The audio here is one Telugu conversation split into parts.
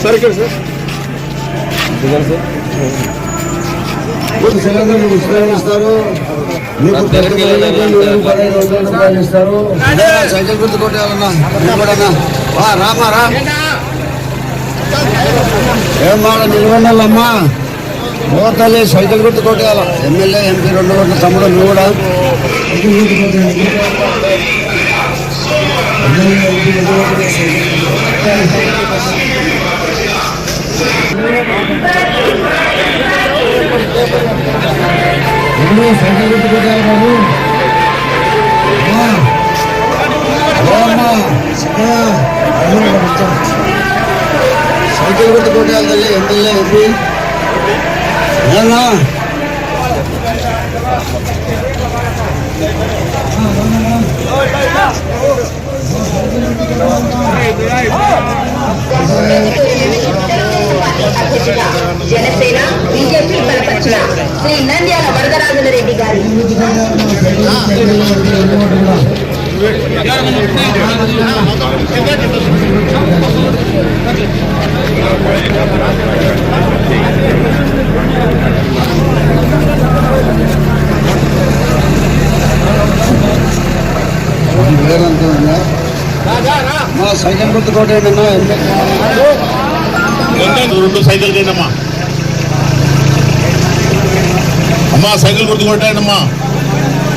సార్ ఇక్కడ సార్ మీకు సిలిండర్లు ఉచితంగా ఇస్తారు మీకు రూపాయలు ఇస్తారు సైకిల్ గుర్తు కొట్టాలన్నా రామా రా ఏం మాట నిలబడాలమ్మా ఓటలే సైకిల్ గుర్తు కొట్టేయాల? ఎమ్మెల్యే ఎంపీ రెండు ఓట్ల తమ్ముడు నువ్వు కూడా. సైకిల్ గుర్తు కొట్టాలి బాబు? అమ్మా. అమ్మా. చిన్నగా. అమ్మా, కొంచెం. సైకిల్ గుర్తు కొట్టాలి తల్లి ఎమ్మెల్యే ఎంపీ ఏనా జనసేన బీజేపీ బలపరిచిన శ్రీ నంద్యాల వరదరాజుల రెడ్డి గారి వేరంతా ఉందా మా సైకిల్ గుర్తు కొట్టేయండి ఏంటన్నా రెండు సైకిల్ చేయండమ్మా అమ్మా సైకిల్ గుర్తు కొట్టాయండమ్మా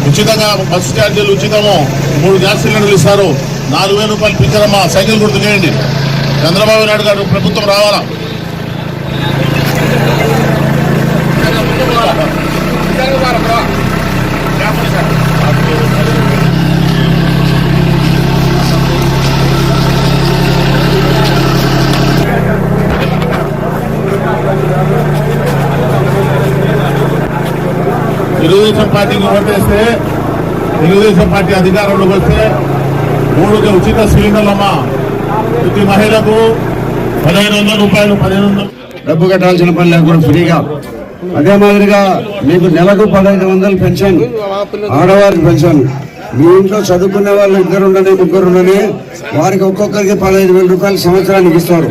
ఉచితంగా బస్సు ఛార్జీలు ఉచితము మూడు గ్యాస్ సిలిండర్లు ఇస్తారు. నాలుగు వేల రూపాయలు పిచ్చారమ్మా. సైకిల్ గుర్తు చేయండి. చంద్రబాబు నాయుడు గారు ప్రభుత్వం రావాలా? తెలుగుదేశం పార్టీకి ఓటేస్తే తెలుగుదేశం పార్టీ అధికారంలోకి వస్తే మూడు ఉచిత సిలిండర్లమ్మా. ప్రతి మహిళకు పదిహేను వందల రూపాయలు పదిహేను వందలు. డబ్బు కట్టాల్సిన పని లేకుండా ఫ్రీగా. అదే మాదిరిగా మీకు నెలకు పదహైదు వందలు పెన్షన్ ఆడవారికి పెన్షన్. మీ ఇంట్లో చదువుకునే వాళ్ళు ఇద్దరుండని ఉండని వారికి ఒక్కొక్కరికి పదహైదు వేల రూపాయలు సంవత్సరానికి ఇస్తారు.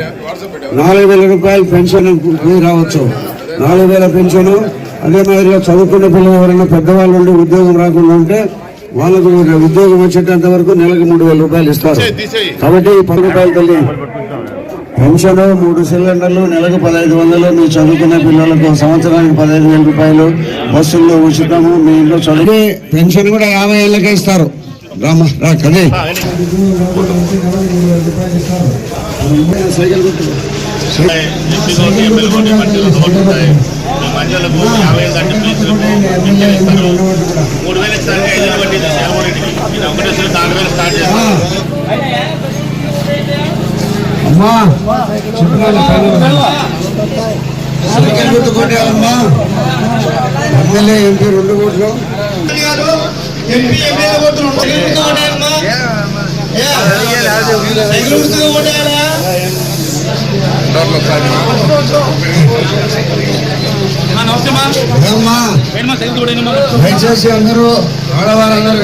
నాలుగు వేల రూపాయలు పెన్షన్ రావచ్చు. నాలుగు వేల పెన్షన్ అదే మాదిరిగా చదువుకున్న పిల్లలు ఎవరైనా పెద్దవాళ్ళు ఉండి ఉద్యోగం రాకుండా ఉంటే వాళ్ళకు ఉద్యోగం వచ్చేటంత వరకు నెలకు మూడు వేల రూపాయలు ఇస్తారు కాబట్టి ఈ పది రూపాయలు తల్లి పెన్షన్ మూడు సిలిండర్లు నెలకు పదహైదు వందలు మీ చదువుకునే పిల్లలకు సంవత్సరానికి పదహైదు వేల రూపాయలు బస్సుల్లో ఉచితము మీ ఇంట్లో చదువు పెన్షన్ కూడా యాభై ఏళ్ళకే ఇస్తారు రామా రా కదే సైకిల్ గుర్తు ఎంపీలోకి ఎమ్మెల్యేలోకి మధ్యలో ఓట్లు ఉంటాయి మీ మధ్యలకు యాభై ఏళ్ళు అంటే ప్లీజులకు పింఛన్ ఇస్తారు. మూడు వేలు ఇస్తారు ఐదు వేలు వడ్డీ జగన్మోహన్రెడ్డికి నేను ఒకటేసారి నాలుగు వేలు స్టార్ట్ ఎమ్మెల్యే ఎంపీ కోట్లు. దయచేసి అందరూ ఆడవారందరూ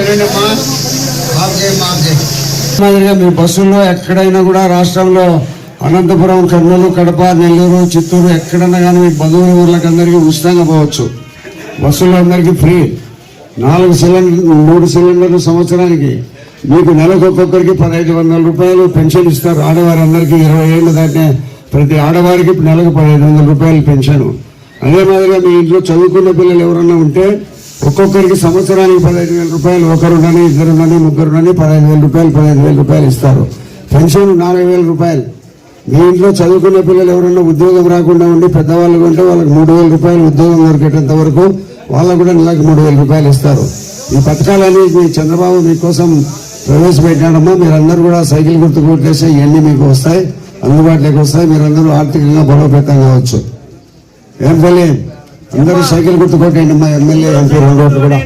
మాదిరిగా మీ బస్సుల్లో ఎక్కడైనా కూడా రాష్ట్రంలో అనంతపురం కర్నూలు కడప నెల్లూరు చిత్తూరు ఎక్కడైనా కానీ మీ బంధువుల ఊర్లకు అందరికీ ఉచితంగా పోవచ్చు. బస్సులో అందరికీ ఫ్రీ. నాలుగు సిలిండర్ మూడు సిలిండర్లు సంవత్సరానికి. మీకు నెలకు ఒక్కొక్కరికి పదహైదు వందల రూపాయలు పెన్షన్ ఇస్తారు. ఆడవారందరికీ ఇరవై ఏళ్ళు దాటిన ప్రతి ఆడవారికి నెలకు పదహైదు వందల రూపాయలు పెన్షన్. అదే మాదిరిగా మీ ఇంట్లో చదువుకున్న పిల్లలు ఎవరన్నా ఉంటే ఒక్కొక్కరికి సంవత్సరానికి పదహైదు వేల రూపాయలు ఒకరునని ఇద్దరునని ముగ్గురునని పదహైదు వేల రూపాయలు పదహైదు వేల రూపాయలు ఇస్తారు. పెన్షన్ నాలుగు వేల రూపాయలు. మీ ఇంట్లో చదువుకున్న పిల్లలు ఎవరన్నా ఉద్యోగం రాకుండా ఉండి పెద్దవాళ్ళు ఉంటే వాళ్ళకి మూడు వేల రూపాయలు ఉద్యోగం దొరికేటంత వరకు వాళ్ళకు కూడా నెలకు మూడు వేల రూపాయలు ఇస్తారు. ఈ పథకాలని మీ చంద్రబాబు మీకోసం ప్రవేశపెట్టాడమ్మా మీరందరూ కూడా సైకిల్ గుర్తు కొట్టేసి ఇవన్నీ మీకు వస్తాయి అందుబాటులోకి వస్తాయి. మీరందరూ ఆర్థికంగా బలోపేతం కావచ్చు. ఏం తెలియదు అందరూ సైకిల్ గుర్తు కొట్టేయండి మా ఎమ్మెల్యే ఎంపీ రెండు కూడా.